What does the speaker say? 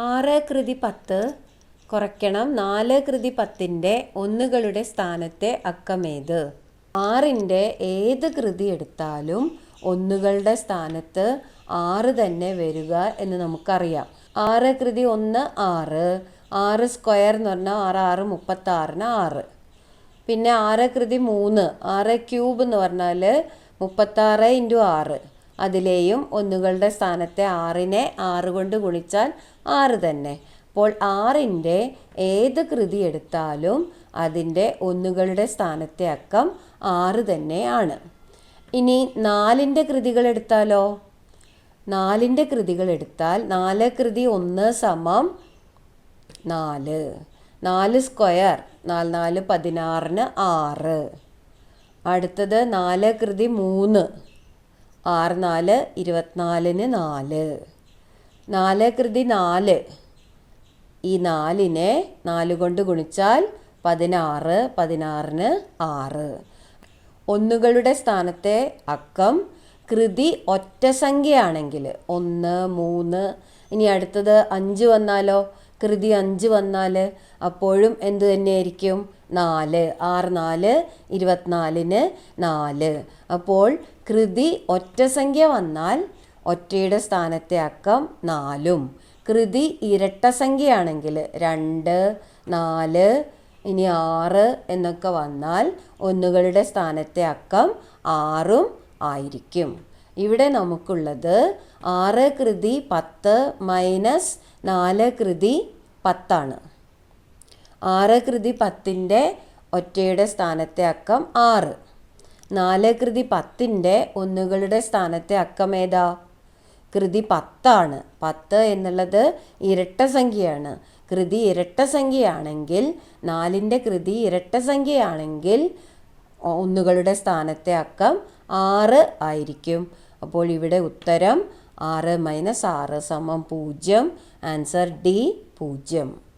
ആറ് കൃതി പത്ത് കുറയ്ക്കണം. നാല് കൃതി പത്തിന്റെ ഒന്നുകളുടെ സ്ഥാനത്തെ അക്കമേത്? ആറിന്റെ ഏത് കൃതി എടുത്താലും ഒന്നുകളുടെ സ്ഥാനത്ത് ആറ് തന്നെ വരിക എന്ന് നമുക്കറിയാം. ആറ് കൃതി ഒന്ന് ആറ്. ആറ് സ്ക്വയർ എന്ന് പറഞ്ഞാൽ ആറ് ആറ് മുപ്പത്താറിന് ആറ്. പിന്നെ ആറ് കൃതി മൂന്ന്. ആറ് ക്യൂബ് എന്ന് പറഞ്ഞാൽ മുപ്പത്താറ് ഇന്റു ആറ്. അതിലെയും ഒന്നുകളുടെ സ്ഥാനത്തെ ആറിനെ ആറ് കൊണ്ട് ഗുണിച്ചാൽ ആറ് തന്നെ. അപ്പോൾ ആറിന്റെ ഏത് കൃതി എടുത്താലും അതിന്റെ ഒന്നുകളുടെ സ്ഥാനത്തെ അക്കം ആറ് തന്നെയാണ് ഇനി നാലിന്റെ കൃതികൾ എടുത്താലോ? നാലിന്റെ കൃതികൾ എടുത്താൽ നാല് കൃതി ഒന്ന് സമം നാല്. നാല് സ്ക്വയർ നാല് നാല് പതിനാറിന് ആറ്. അടുത്തത് നാല് കൃതി മൂന്ന്. ആറ് നാല് ഇരുപത്തിനാലിന് നാല്. നാല് കൃതി നാല്. ഈ നാലിനെ നാല് കൊണ്ട് ഗുണിച്ചാൽ പതിനാറ് പതിനാറിന് ആറ്. ഒന്നുകളുടെ സ്ഥാനത്തെ അക്കം കൃതി ഒറ്റ സംഖ്യയാണെങ്കിൽ ഒന്ന് മൂന്ന്. ഇനി അടുത്തത് അഞ്ച് വന്നാലോ? കൃതി അഞ്ച് വന്നാൽ അപ്പോഴും എന്ത് തന്നെയായിരിക്കും? നാല്. ആറ് നാല് ഇരുപത്തിനാലിന് നാല്. അപ്പോൾ കൃതി ഒറ്റ സംഖ്യ വന്നാൽ ഒറ്റയുടെ സ്ഥാനത്തെ അക്കം നാലും. കൃതി ഇരട്ട സംഖ്യയാണെങ്കിൽ രണ്ട് നാല് ഇനി ആറ് എന്നൊക്കെ വന്നാൽ ഒന്നുകളുടെ സ്ഥാനത്തെ അക്കം ആറും ആയിരിക്കും. ഇവിടെ നമുക്കുള്ളത് ആറ് കൃതി പത്ത് മൈനസ് നാല് കൃതി പത്താണ്. ആറ് കൃതി പത്തിന്റെ ഒറ്റയുടെ സ്ഥാനത്തെ അക്കം ആറ്. നാല് കൃതി പത്തിന്റെ ഒന്നുകളുടെ സ്ഥാനത്തെ അക്കം ഏതാ? കൃതി പത്താണ്. പത്ത് എന്നുള്ളത് ഇരട്ട സംഖ്യയാണ്. കൃതി ഇരട്ട സംഖ്യയാണെങ്കിൽ നാലിന്റെ കൃതി ഇരട്ട സംഖ്യയാണെങ്കിൽ ഒന്നുകളുടെ സ്ഥാനത്തെ അക്കം ആറ് ആയിരിക്കും. അപ്പോൾ ഇവിടെ ഉത്തരം ആറ് മൈനസ് ആറ് സമം പൂജ്യം. ആൻസർ ഡി പൂജ്യം.